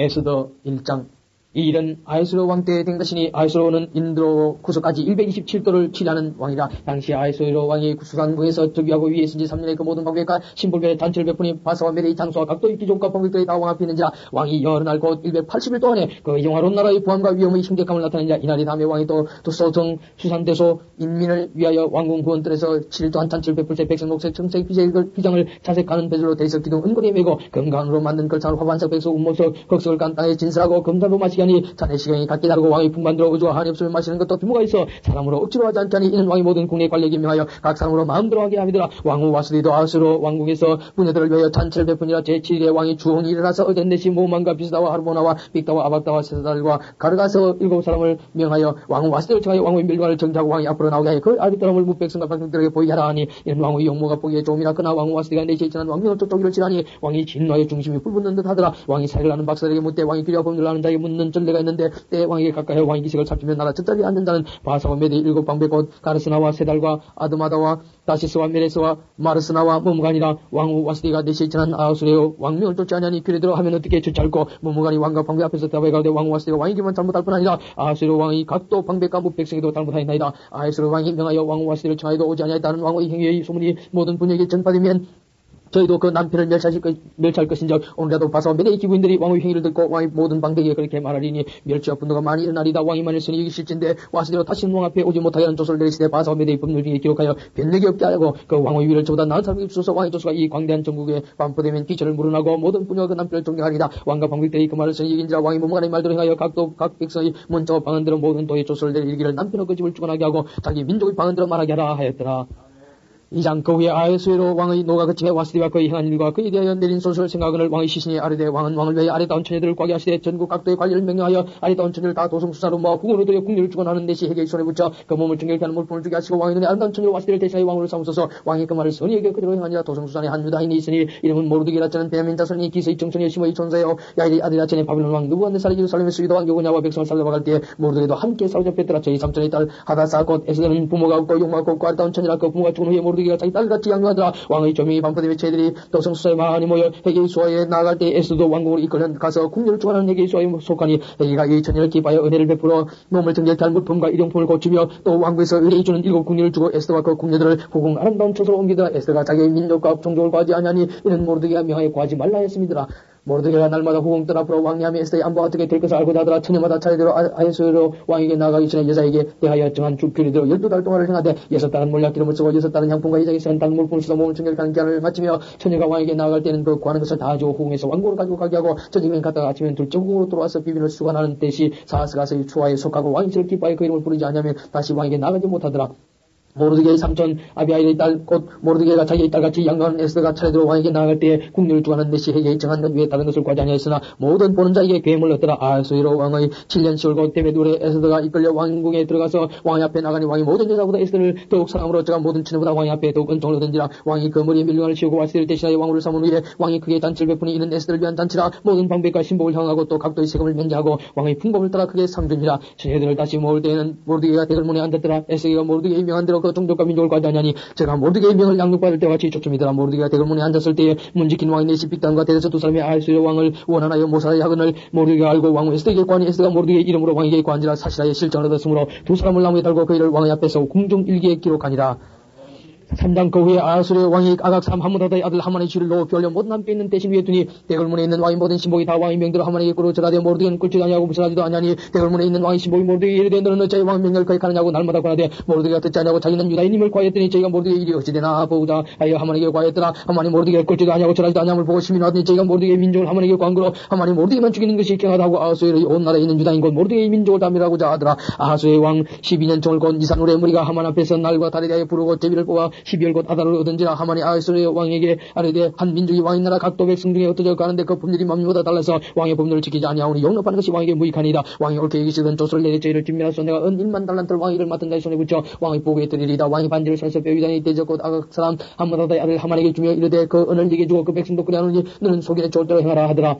에스더 1장 이 일은 아이스로 왕 때에 된 것이니 아이스로는 인도 구석까지 127도를 치려는 왕이라 당시 아이스로 왕이 수상부에서 즉위하고 위에 있은지 3년의 그 모든 방백과 신불별 단체를 베푸니 바사와 메레의 장수와 각도의 귀족과 방백들이 다 왕 앞에 있는지라 왕이 여러 날곧 180일 동안에 그 영화로운 나라의 부함과 위험의 심각함을 나타내자 이날이 다음에 왕이 또 도소정 수산대소 인민을 위하여 왕궁 구원들에서 7일 동안 단체를 베풀 때 백성 녹색 청색 비장을 자색하는 배들로 대석 기둥 은거리에 메고 금강으로 만든 걸창을 화반석 백석 운모석 흑석을 간 땅에 진설하고 금자로 마시 시간이 자네 시간이 갖게 다르고 왕이 풍만들어 의주와 한이 없으면 마시는 것도 규모가 있어 사람으로 억지로 하지 않자니 이는 왕이 모든 국내 관리에 명하여 각 사람으로 마음대로 하게 함이더라. 왕후 와스디도 아스로 왕궁에서 부녀들을 위하여 잔치를 베푸니라 제7일에 왕이 주홍이 일어나서 어젠네시 모만과 비스다와 하르보나와 빅다와 아박다와 세사달과 가르가서 일곱 사람을 명하여 왕후 와스디를 청하여 왕후의 멸관을 정지하고 왕이 앞으로 나오게 하여 그 아비드람을 무백성과 백성들에게 보이게 하라 하니 이는 왕후의 용모가 보기에 좋음이라 그나 왕후 와스디가 내시에 지난 왕명을 쪽쪽이를 지나니 왕이 진노하여 중심이 불붙는 듯 하더라. 왕이 사를 하는 박사들에게 묻되 왕이 귀려 법률 하는 자에게 묻는 전례가 있는데 때 왕에게 가까이 왕의 기색을 살피며 나라 첫자리에 앉은 자는 바사와 메디 일곱 방백곧 가르스나와 세달과 아드마다와 다시스와 메레스와 마르스나와 모무간이라 왕후 와스디가 내시에 지난 아우스레오 왕명을 쫓지 아니하니 그래들어 하면 어떻게 주차할고 모무간이 왕과 방백 앞에서 대화에 가되 왕후 와스디가 왕이기만 잘못할 뿐 아니라 아우스레오 왕이 각도 방백과 무백성에도 잘못하였나이다. 아우스레오 왕이 명하여 왕후 와스디를 청하여도 오지 아니하였다는 왕후의 행위의 소문이 모든 분에게 전파되면 저희도 그 남편을 멸시할, 것, 멸시할 것인즉 오늘라도 바사와 메대의 기부인들이 왕의 행위를 듣고 왕의 모든 방백에 그렇게 말하리니 멸치와 분노가 많이 일어나리다. 왕이 만일서니 이기실진데 와스대로 다시는 왕 앞에 오지 못하게 하는 조서를 내리시되 바사와 메대의 법률 중에 기록하여 변력이 없게 하고 그 왕의 위를 저보다 나은 사람에게 주소서 왕의 조서가 이 광대한 전국에 반포되면 기철을 물어나고 모든 분녀가 그 남편을 존경하리다. 왕과 방백들이 그 말을 쓰니 이긴지라 왕이 몸간의 말대로 행하여 각도 각 백성의 문자와 방언대로 모든 도의 조서를 내리기를 남편의 그 집을 주관하게 하고 자기 민족의 방언대로 말하게 하라 하였더라 이장 그 후에 아에스웨로 왕의 노가 그침에 와스디와 그의 행한 일과 그에 대하여 내린 소설 생각을 왕의 시신이 아르되 왕은 왕을 위해 아래다운 처녀들을 꽉게 하시되 전국 각도의 관리를 명령하여 아래다운 처녀를 다 도성수사로 모아 국으로 들여 국리를 주관하는 대시 해계의 손에 붙여 그 몸을 정결케 하는 물품을 주게 하시고 왕의 눈에 아름다운 처녀 와스디를 대신하여 왕으로 삼으소서. 왕이 그 말을 선의에게 그대로 행하니라. 도성수산에 한 유다인이 있으니 이름은 모르드기라 저는 베냐민 자손이 기세의 정손이 심의 존재요 야일이 아들이라 전에 바빌론 왕 누구한테 예루살렘의 수기도 왕 요고냐와 백성을 살려나갈 때에 모르드기도 함께 싸우잡혔더라. 저희 삼촌의 딸 하다사 곧 에스더는 부모가 없고 욕망 없고 아름다운 처녀라. 그 부모가 죽은 후에 모르드 기가 자기 딸같이 장교하더라 왕의 조명이 반포되며 저희들이 도성수사에 많이 모여 해계의 수하에 나갈 때 에스도 왕국을 이끌어 가서 국녀를 주관하는 해계의 수하에 속하니 해계가 이 천년을 기뻐하여 은혜를 베풀어 몸을 등질케 할 물품과 일용품을 고치며 또 왕국에서 의뢰해 주는 일곱 국녀를 주고 에스더와 그 국녀들을 후궁 아름다운 처소로 옮기더라 에스더가 자기의 민족과 종족을 과지 아니하니 이는 모르드기가 명하여 과지 말라 했습니다. 모르드게가 날마다 후궁들 앞으로 왕리하며 에스더의 안보가 어떻게 될 것을 알고 자더라. 처녀마다 차례대로 아이스로 왕에게 나가기 전에 여자에게 대하여 정한 주필이대로 열두 달 동안을 행하되 여섯 달은 몰약 기름을 쓰고 여섯 달은 향품과 이자기 센달 물품을 쓰고 몸을 청결하는 기한을 마치며 처녀가 왕에게 나아갈 때는 그 구하는 것을 다 주고 후궁에서 왕국을 가지고 가게 하고 저녁에 갔다가 아침엔 둘째 후궁으로 들어와서 비빈을 수관하는 때시 사스가서 추하에 속하고 왕이 저를 기뻐하여 그 이름을 부르지 않으면 다시 왕에게 나가지 못하더라 모르드게의 삼촌 아비아이의 딸, 곧 모르드게가 자기의 딸같이 양가한 에스더가 차례대로 왕에게 나아갈 때에 국리를 주관한 듯이 해계에 정한 것 위에 다른 것을 과지 아니하였으나 모든 보는 자에게 괴물 얻더라. 아수이로 왕의 7년 시월고 때문에 노래 에스더가 이끌려 왕궁에 들어가서 왕의 앞에 나가니 왕이 모든 여자보다 에스더를 더욱 사랑으로 어쩌가 모든 친구보다 왕의 앞에 더욱 은총을 얻은지라. 왕이 그 머리에 밀령을 씌우고 와스를 대신하여 왕후를 삼은 후에 왕이 크게 단치를 베푸니 이는 에스더를 위한 단치라 모든 방백과 신복을 향하고 또 각도의 세금을 면제하고 왕의 풍법을 따라 크게 상준이라. 처녀들을 다시 모을 때에는 모르드게가 대글문에 앉았더라. 에스더가 모르드게의 명한 대로 그 종족과 민족을 과자하니 제가 모르드게의 명을 양육받을 때와 같이 초점이더라 모르드게가 대글문에 앉았을 때에 문지킨 왕이 내시 빅단과 대대서 두 사람이 알수의 왕을 원하나요 모사의 학은을 모르드게가 알고 왕후 에스더에게 관이 에스더가 모르드게의 이름으로 왕에게 관지라 사실하에 실정을 얻었으므로 두 사람을 나무에 달고 그 일을 왕의 앞에서 궁중 일기에 기록하니라 3장 그 후에 아수르의 왕이 아각삼 하무다다의 아들 하만의 쥐를 높이 올려 모든 함께 있는 대신 위에 두니 대걸문에 있는 왕의 모든 신복이 다 왕의 명대로 하만에게 꿇어 절하되 모르드겐 꿇지도 아니하고 무슨하지도 아니하니 대걸문에 있는 왕의 신복이 모르드게 이르되 너는 어찌 왕의 명령을 거역하느냐고 날마다 권하되 모르드게가 듣지 아니하고 자기는 유다인임을 과했더니 저희가 모르드게 일이 어찌 되나. 보자. 하여 하만에게 과했더라. 하만이 모르드게 꿇지도 아니하고 절하지도 아니함을 보고 시민이 왔더니 저희가 모르드게 민족을 하만에게 광고로 하만이 모르드게만 죽이는 것이 경하다고 아수의 온 나라에 있는 유다인 곧 모르드게의 민족을 담이라고자 하더라. 아수의 왕 12년 종을 곧 이산울의 무리가 하만 앞에서 날과 달에 대하여 부르고 제비를 뽑아 12월 곧 아달을 얻은지라 하만이 아이스의 왕에게 아르되 한 민족이 왕의 나라 각도 백성 중에 어떠져 가는데 그 법률이 맘미보다 달라서 왕의 법률을 지키지 아니하오니 용납하는 것이 왕에게 무익하니이다. 왕이 옳게 여기시던 조서를 내리 저희를 뒷면하소 내가 은 1만 달란트를 왕위를 맡은 자의 손에 붙여 왕의 보고에 드리리다. 왕이 반지를 살서 뼈위단이 대적고 아각 사람 한마다의 아들 하만에게 주며 이르되 그 은을 네게 주고 그 백성도 그리하노니 너는 속인에 좋을 대로 행하라 하더라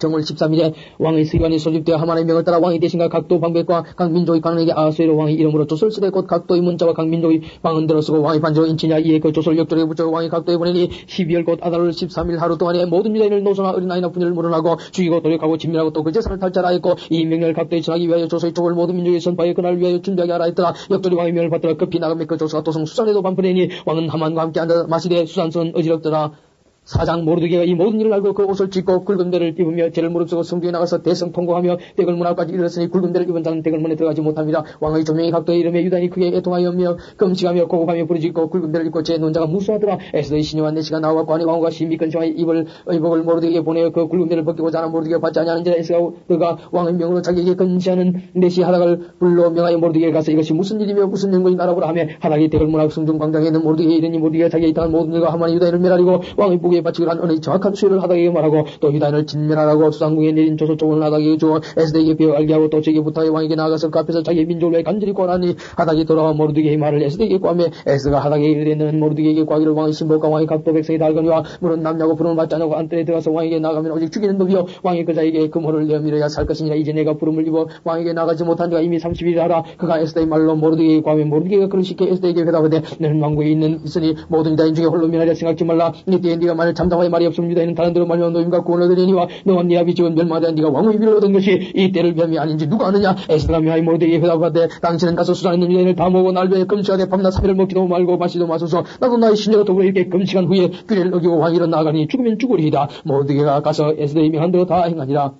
정월 13일에 왕의 서기관이 소집되어 하만의 명을 따라 왕이 대신과 각도 방백과 각 민족의 강에게 아수에로 왕의 이름으로 조설시대 곧 각도의 문자와 각 민족의 방언대로 쓰고 왕의 반지로 인치냐? 이에 그 조설 역조에 붙여 왕이 각도에 보내니 12월 곧 아달월 13일 하루 동안에 모든 유다인을 노소나 어린아이나 분열을 물어나고 죽이고 도력하고 진멸하고 또 그 재산을 했고 이 명령을 각도에 전하기 위하여 조서의 쪽을 모든 민족의 선파에 그날 위하여 준비하게 하라 했더라. 역조리 왕의 명을 받더라 급히 나가며 그 조서가 도성 수산에도 반포되니 왕은 하만과 함께 앉아 마시되 수산선 어지럽더라 사장 모르드게가 이 모든 일을 알고 그 옷을 찢고 굵은 데를 입으며 죄를 무릅쓰고 성중에 나가서 대성 통곡하며 대걸문 앞까지 이르렀으니 굵은 데를 입은 자는 대걸문에 들어가지 못합니다. 왕의 조명이 각도의 이름에 유단이 크게 애통하여며 금식하며 고곡하며 부르짖고 굵은 데를 입고 제 논자가 무수하더라. 에스더의 신녀와 내시가 나와고 아니 왕과 근심하여 입을 의복을 모르드게 보내어 그 굵은 데를 벗기고자 하는 모르드게 받지 아니하는지라 에스가 그가 왕의 명으로 자기에게 근시하는 내시 하닥을 불러 명하여 모르드게 가서 이것이 무슨 일이며 무슨 연고인 나라고라 하며 하닥이 대걸문 앞 성중 광장에 있는 모르드게 이르니 모르드게가 자기에 있다는 모든 일과 하만이 유다인을 멸하리고 왕의 북에 바치기로 한 은의 정확한 수요를 하다에게 말하고 또 유다인을 진멸하라고 수상궁에 내린 조서 쪽을 하다에게 주어 에스더에게 배워 알게 하고 또 제게 부탁해 왕에게 나아가서 그 앞에서 자기의 민족을 왜 간절히 권하니 하닥이 돌아와 모르드게의 말을 에스더에게 구하며 에스더가 하닥에 이르되는 모르드게에게 구하기를 왕의 신복과 왕의 각도 백성이 달거니와 물은 남녀고 부름을 받지 않고 안뜰에 들어가서 왕에게 나가면 오직 죽이는 법이요 왕이 그 자에게 금호를 내밀어야 살 것이니라. 이제 내가 부름을 입어 왕에게 나가지 못한 자가 이미 30일이라 하라. 그가 에스더의 말로 모르드게에게 구하며 모르드게가 그를 쉽게 에스더에게 회답하되 너는 왕국에 있는 있으니 모든 유다인 중에 홀로 면하려 생각지 말라. 이때에 네가 만일 잠잠하여 말이 없으면 유다인은 다른 데로 말며 노임과 구원을 얻으려니와 너와 네 아비 집은 멸망하되 네가 왕의 위를 얻은 것이 이 때를 뱀이 아닌지 누가 아느냐? 에스더가 묘하이 모르드게에게 회답하되 당신은 가서 수장 있는 유다인을 다 모으고 날 위해 금식하되 밤낮 3일을 먹지도 말고 마시도 마소서. 나도 나의 신녀가 더불어 이렇게 금식한 후에 규례를 어기고 왕위로 나가니 죽으면 죽으리이다. 모르드게가 가서 에스더의 명한 대로 다 행하니라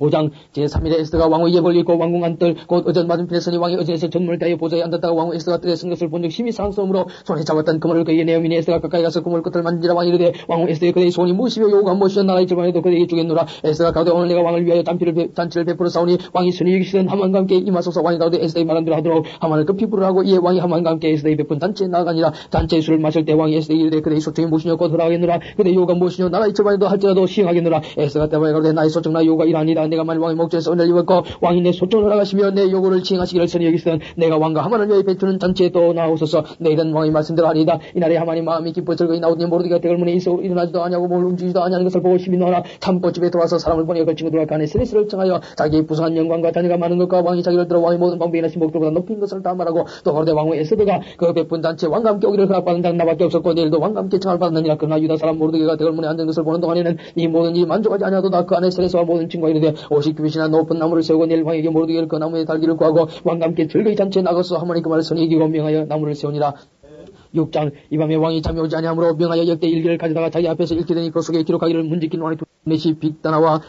5장 제3일에 에스더가 왕의 예벌 입고 왕궁 안뜰 곧 어전 맞은편에 서니 왕이 어전에서 전문을 다해 보좌에 앉았다가 왕후 에스더가 뜰에 쓴 것을 본적 심히 상스러으로 손에 잡았던 그물을 그에게 내어미니 에스더가 가까이 가서 그물 끝을 만지라 왕이 이르되 왕후 에스더의 그대의 손이 무엇이며 요구가 무엇이여 나라의 절반에도 그대에게 주겠노라. 에스더가 가되 오늘 내가 왕을 위하여 잔치를, 잔치를 베풀어 싸우니 왕이 순위 여기시던 하만과 함께 임하소서. 왕이 가되 에스더의 말한 대로 하도록 하만을 급히 부르라고 이에 왕이 하만과 함께 에스더의 베푼 잔치에 나가니라. 잔치의 술을 마실 때 왕이 에스더에게 이르되 그대의 소청이 무엇이냐 곧 하라겠노라. 그대의 요구가 무엇이냐 나라의 절반에도 할지라도 시행하겠노라. 에스더가 때문에 가되 나의 소청 나의 요구가 이러하니다 내가 만일 왕의 목전에서 선을 입었고 왕이 내 소청을 하가시며 내 요구를 시행하시기를 선히 여기선 내가 왕과 하만을 위해 베푸는 잔치에 또 나오소서. 내일은 왕의 말씀대로 하니이다. 이날에 하만이 마음이 기뻐 즐거이 나오더니 모르드가 대걸문에 있어 일어나지도 아니하고 몸을 움직이지도 아니하는 것을 보고 심히 너나 참고 집에 들어와서 사람을 보내어 걸친구 들어가 간에 스레스를 청하여 자기의 부수한 영광과 자녀가 많은 것과 왕이 자기를 들어 왕의 모든 방법이나 신복들보다 높인 것을 다 말하고 또 가로대 왕후 에스드가 그 베푼 잔치 왕과 함께 오기를 허락받은 자는 나밖에 없었고 내일도 왕과 함께 청을 받느니라. 그러나 유다 사람 모르드게가 대걸문에 앉은 것을 보는 동안에는 이 모든 일이 만족하지 아니하도 다. 그 안에 스레스와 모든 친구가 이르되 오십 규빗이나 높은 나무를 세우고 내일 왕에게 모르드게를 그 나무에 달기를 구하고 왕과 함께 즐거이 잔치에 나가서 하모니 그 말을 선히 이기고 명하여 나무를 세우니라. 6장 이 밤에 왕이 잠이 오지 아니하므로 명하여 역대 일기를 가져다가 자기 앞에서 읽게 되니 그 속에 기록하기를 문지킨 왕이 두넷이 빅다나와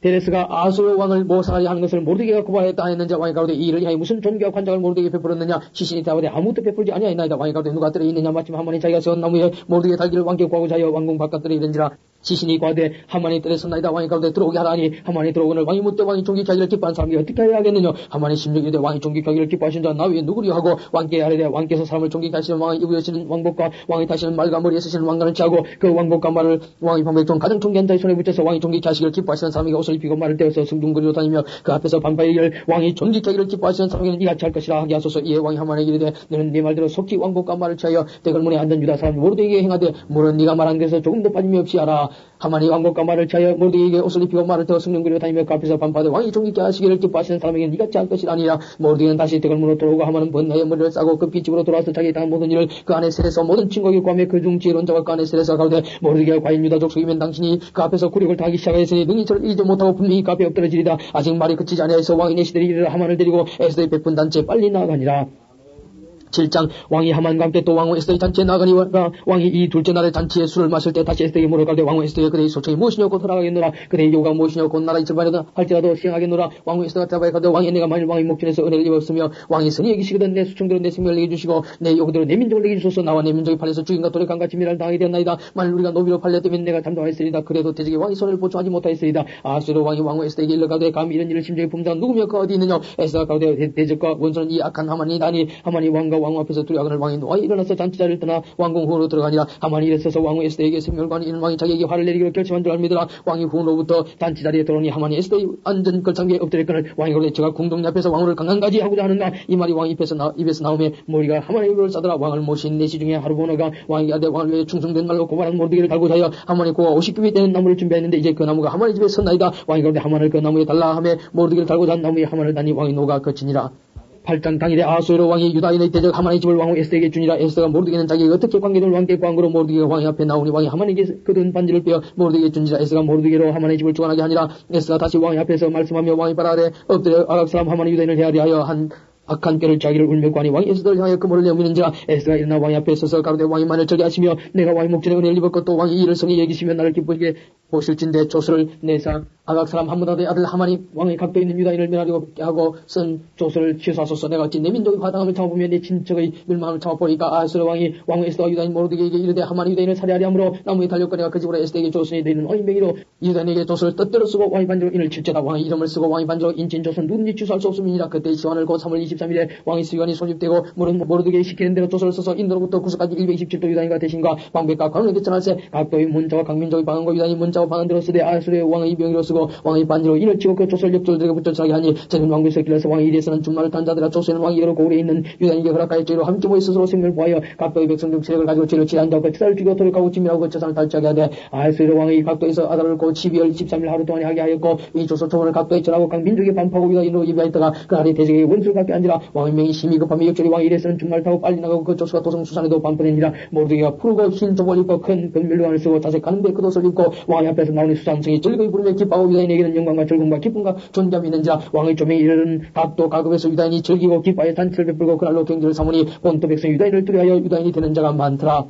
데레스가 아수르 왕을 모사하려 하는 것을 모르드게가 고발했다 했는지 왕이 가로되 이 일을 위하여 무슨 존귀와 관장을 모르드게 베풀었느냐? 시신이 대하되 아무것도 베풀지 아니하였나이다. 왕이 가로되 누가 들에 있느냐? 마침 한 번에 자기가 세운 나무에 모르드게 달기를 왕께 구하고자 하여 왕궁 바깥들에 이른지라 시신이 과대 하만이 뜰에 섰나이다. 왕이 가로되 들어오게 하라니 하만이 들어오거늘 왕이 묻되 왕이 종기 하기를 기뻐한 사람이 어떻게 해야 하겠느냐? 하만이 심령이 되 왕이 종기 하기를 기뻐하신 자 나 위에 누구려 하고 왕께 하려되 왕께서 사람을 종기 하시는 왕이 입으시는 왕복과 왕이 타시는 말과 머리에 쓰시는 왕관을 취하고 그 왕복과 말을 왕이 방백종 가장 존귀한 자의 손에 붙여서 왕이 종기 하시기를 기뻐하시는 사람에게 옷을 입히고 말을 떼어서 승둥거리로 다니며 그 앞에서 방파이기를 왕이 존기 하기를 기뻐하시는 사람에게는 이같이 할 것이라 하게 하소서. 이에 왕이 하만에게 이르되 너는 네 말대로 속히 왕복과 말을 취하여 대걸문에 앉은 유다 사람 모르드에게 행하되 물은 네가 말한 것에서 조금도 빠짐이 없이 하라 하만이 왕복과 말을 취하여 모르드에게 옷을 입히고 말을 태워 승용거리로 다니며 그 앞에서 반파되 왕이 종기케 하시기를 기뻐하시는 사람에게 네가 짤 것이 아니라. 모르드에는 다시 대걸문으로 돌아오고 하만은 번나의 머리를 싸고 급히 집으로 돌아와서 자기 당한 모든 일을 그 안에 세례서 모든 친구에게 구하며 그중 지혜론자가 그 안에 세례서 가로되 모르드게가 과연 유다 족속이면 당신이 그 앞에서 굴욕을 당하기 시작하였으니 능히 저를 이기지 못하고 분명히 그 앞에 엎드러지리다 아직 말이 그치지 아니하여서 왕이 내시들이 이르러 하만을 데리고 에스더의 백분 단체에 빨리 나아가니라 7장 왕이 하만과 함께 또 왕후 에스더의 잔치에 나가니 왕이 이 둘째 날의 잔치에 술을 마실 때 다시 에스더에게 물어가되 왕후 에스더의 그대의 소청이 무엇이냐 곧 허락하겠노라. 그대의 요구가 무엇이냐 곧 나라의 절반이다 할지라도 시행하겠노라. 왕후 에스더가 대답하여 가되 왕이 내가 만일 왕의 목전에서 은혜를 입었으며 왕이 선이 여기시거든 내 수청대로 내 생명을 내게 주시고 내 요구대로 내 민족을 내게 주소서. 나와 내 민족이 팔려서 죽인과 도력한과 지미를 당하게 되었나이다. 만일 우리가 노비로 팔렸다면 내가 잠잠하였으리다. 그래도 대적이 왕이 손을 보충하지 못하였으리다. 아수로 왕이 왕후 에스더에게 일러가되 감히 이런 일을 심정에 품자 누구며 그 어디 있느냐. 에스더가 가되 대적과 원수는 이 악한 하만이 다니. 하만이 왕과 왕후 앞에서 두려워하는 왕이 노아 일어나서 잔치자를 떠나 왕궁 후로 들어가니라. 하만이 일어서서 왕후 에스더에게 생멸관이 이는 왕이 자기에게 화를 내리기로 결심한 줄 알미더라 왕이 후로부터 잔치자리에 들어오니 하만이 에스더의 안전 걸상기에 엎드렸거늘 왕이 그러되 제가 궁동리 앞에서 왕후를 강간까지 하고자 하는가? 이 말이 왕 입에서, 나, 입에서 나오며 머리가 하만의 입을 싸더라. 왕을 모신 내시 중에 하루보너가 왕이 아대 왕을 위해 충성된 말로 고발한 모르기를 달고 자여 하만이 고가 50규비 되는 나무를 준비했는데 이제 그 나무가 하만의 집에 섰나이다. 왕이 그런데 하만을 그 나무에 달라 하며 모르기를 달고 잔 나무에 하만을 다니 왕이 노가 거치니라 8장 당일에 아수에로 왕이 유다인의 대적 하만의 집을 왕후 에스에게 주니라. 에스가 모르드게는 자기가 어떻게 관계를 왕께 광고로 모르드게가 왕의 앞에 나오니 왕이 하만에게 그든 반지를 빼어 모르드게에 주니라. 에스가 모르드게로 하만의 집을 주관하게 하니라. 에스가 다시 왕의 앞에서 말씀하며 왕이 바라되 엎드려 아각 사람 하만의 유다인을 헤아리하여 한 악한 꾀를 자기를 울며 관이 왕이 에스더를 향하여 그물을 내미는지라. 에스가 일어나 왕이 앞에 서서 가로되 왕이 만을 저기 하시며 내가 왕의 목전에 은혜를 입었고 또 왕이 이를 성히 여기시며 나를 기쁘게 보실진대. 조서를 내사 아각 사람 한무다의 아들 하만이 왕의 각도에 있는 유다인을 면하려고 하고 쓴 조서를 취소하소서. 내가 어찌 내 민족의 화당함을 참아보며 내 친척의 멸망을 참아보니까? 아스러 왕이 왕의 에스더와 유다인 모르드에게 이르되 하만이 유다인을 살해하려 함으로 나무에 내가 그 집으로 에스더에게 조선이 되는 어인뱅이로 유다인에게 조서를 뜻대로 쓰고 왕이 반지로 인을 칠제다. 왕의 이름을 쓰고 왕이 반지로 인친 조선 누군지 취소할 수 없음이니라. 그때 시간을 곧 3월 23일에 왕의 수관이 소집되고 모르드게 시키는 대로 조서를 써서 인도로부터 구석까지 127도 유다인과 대신과 방백과 관원에 대천할세. 각도의 문자와 강민족의 방언과 유다인이 문자와 방언대로 쓰되 아스르의 왕의 병이로 쓰고 왕의 반지로 이를 치고 그 조설 역졸들에게 붙여지게 하니 저는 왕국에서 길러서 왕이 이래서는 준말을 탄 자들아 조선은 왕이 여러 고을에 있는 유다인에게 허락하여 죄로 함께 모여 스스로 생명을 보하여 각도의 백성 중 세력을 가지고 죄를 취한 자고 특사를 죽여 돌아가고 짐이라고 그 재산을 달지하게 하되 아스르 왕이 각도에서 아달을 고 12월 23일 하루 동안에 하게 하였고 이 조선 초원을 각도에 전하고 각 민족에 반파고 유다인으로 예비하였다가 그날에 대적에게 원수를 갖게 앉으라 왕의 명이 심히 급하며 역절이 왕이 이래서는 중말 타고 빨리 나가고 그 조수가 도성 수산에도 반포되니라 모르드기가 푸르고 흰 조복을 입고 큰 금밀관을 쓰고 자색하는데 그 옷을 입고 왕의 앞에서 나오니 수산성이 즐거이 부르며 기뻐하고 유다인에게는 영광과 즐거움과 기쁨과 존귀함이 있는지라 왕의 조명이 이르는 각도 가급에서 유다인이 즐기고 기뻐하여 단체를 베풀고 그날로 경주를 삼으니 본토 백성 유다인을 두려하여 유다인이 되는 자가 많더라.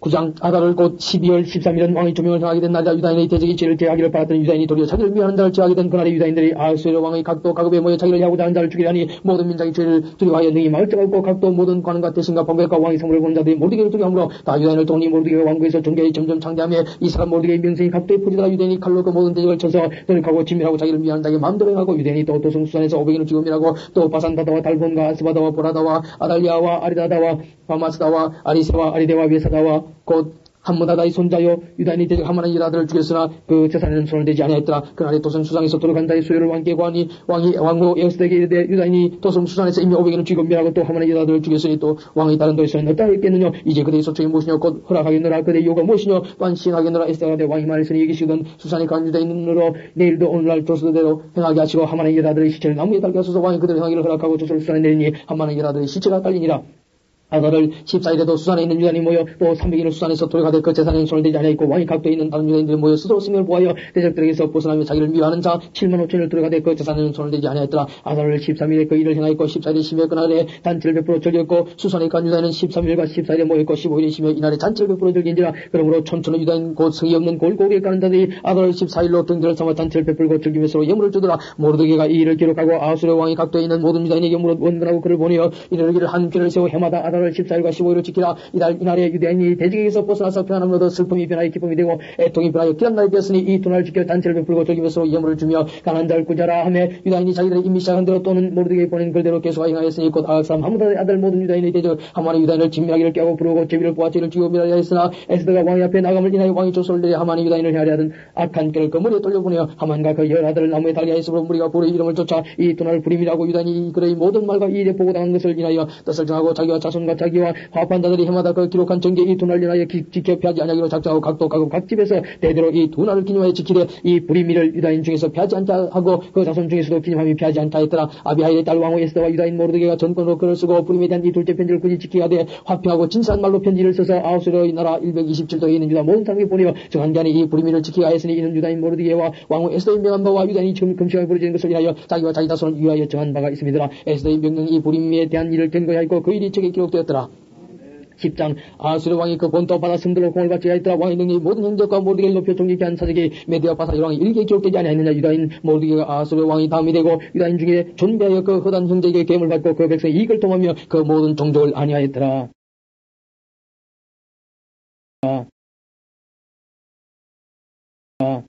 9장 아달을 곧 12월 13일은 왕의 조명을 당하게 된 날이다 유다인의 대적이 죄를 제하기를 바랐던 유다인이 도리어 자기를 미워하는 자를 제하게 된 그날에 유다인들이 아수에로 왕의 각도 가급에 모여 자기를 야구자 하는 자를 죽이려 하니 모든 민족이 죄를 두려워하여 능히 막을 자가 없고 각도 모든 관원과 대신과 방백과 왕의 선물을 본 자들이 모르게를 두려워하므로 다 유다인을 통니 모르게가 왕국에서 종교에 점점 창대하며 이스라엘 모르게의 명성이 각도에 퍼지다가 유다인이 칼로 그 모든 대적을 쳐서 노력하고 진밀하고 자기를 미워하는 자기 마음대로 행하고 유다인이 또 도성수산에서 오백인을 죽음이라고 또 바산바다와 달본과 아스바다와 보라다와 아달리아와 아리다다와 바마스다와 아리세와 아리데와 베사다와 곧 한무다다의 손자여 유다인이 대적 하만의 일아들을 죽였으나 그 재산에는 손을 대지 아니하였더라. 그날에 도성 수상에서 돌아간 자의 수요를 왕께 구하니 왕이 왕후 에스더에게 이르되 유다인이 도성 수산에서 이미 오백인을 죽이고 멸하고 또 하만의 일아들을 죽였으니 또 왕의 다른 도에서는 어떠하 했겠느냐 이제 그대의 소총이 무엇이냐 곧 허락하겠느라. 그대의 요가 무엇이냐 또한 시하겠느라. 에스더가 대 왕이 말했으니 여기시던 수산에 간 유다인으로 내일도 오늘날 조서대로 행하게 하시고 하만의 일아들의 시체를 나무에 달게 하소서. 왕이 그대로 행하기를 허락하고 조서를 수산에 내리니 하만의 일아들의 시체가 딸리니라 아가를 14일에도 수산에 있는 유다인이 모여 또 300인을 수산에서 돌아가되 그 재산에 손을 대지 아니하였고 왕이 각도에 있는 다른 유다인들이 모여 스스로 승을 보하여 대적들에게서 벗어나며 자기를 미워하는 자 7만 5천을 돌아가되 그 재산에는 손을 대지 아니하였더라. 아가를 13일에 그 일을 행하였고 14일에 심해 그날에 단체를 베풀어 즐겼고 수산에 간 유다인은 13일과 14일에 모였고 15일에 심해 이날에 잔치를 베풀어 즐긴지라. 그러므로 천천의 유다인 곧 성이 없는 골고기에 가는 자들이 아가를 14일로 경제를 삼아 단체를 베풀고 즐기면서 예물을 주더라. 모르드게가 이 일을 기록하고 아수르 왕이 각도에 있는 모든 유다인에게 물어 원근하고 그를 보내어 이르기를 한 길을 세워 해마다 아가 1월 14일과 15일을 지키라. 이날 이날에 유대인이 대적에서 벗어나서 평안함을 얻어 슬픔이 변하여 기쁨이 되고 애통이 변하여 기란 날이 되었으니 이 두날 지켜 단체를 베풀고 즐기면서 예물을 주며 가난 자를 구자라 하며 유다인이 자기들의 임미 시작한 대로 또는 모르드게 보낸 글대로 계속 행하였으니 곧 아각 사람 하무다의 아들 모든 유다인의 대적 하만의 유다인을 진미하기를 깨고 부르고 제비를 보아 죄를 지고 미라야 했으나 에스더가 왕의 앞에 나감을 인하여 왕이 조소를 내려 하만의 유다인을 헤아려 하던 악한 꾀를 그물에 돌려보내어 하만과 그 열 아들을 나무에 달게 하였으므로 무리가 불의 이름을 쫓아 이 두 날 불임이라고 유다인이 그의 모든 말과 이 일에 보고당한 것을 인하여 뜻을 정하고 자기와 자손과 자기와 화합한 자들이 해마다 그 기록한 정계 이 두 날을 인하여 지켜 피하지 아니하기로 작정하고 각도 가고 각 집에서 대대로 이 두 날을 기념하여 지키되 이 불임이를 유다인 중에서 피하지 않자 하고 그 자손 중에서도 기념함이 피하지 않다 했더라. 아비하일의 딸 왕후 에스더와 유다인 모르드게가 전권으로 글을 쓰고 불임에 대한 이 둘째 편지를 굳이 지키게 하되 화평하고 진실한 말로 편지를 써서 아우스의 나라 127도에 있는 유다 모든 사람에게 보내어 정한 기한에 이 불임을 지키게 하였으니 이는 유다인 모르드게와 왕후 에스더의 명한 바와 유다인이 지금 금식하게 부르지는 것을 인하여 자기와 자기 자손을 위하여 정한 바가 있습니다 에스더의 명령이 이 불임에 대한 일을 견거하였고 그 일이 책에 기록되 었더라 10장 아수르 왕이 그 본토 바다 승들로 공을 받지 하였더라 왕의 능력이 모든 행적과 모르게를 높여 존귀케 한 사적이 메디아 바사 왕이 일개 기록되지 아니하였느냐 유다인 모르게가 아수르 왕이 다음이 되고 유다인 중에 존비하여 그 허단 형제에게 계을 받고 그 백성의 이익을 통하며 그 모든 종족을 아니하였더라 아. 아.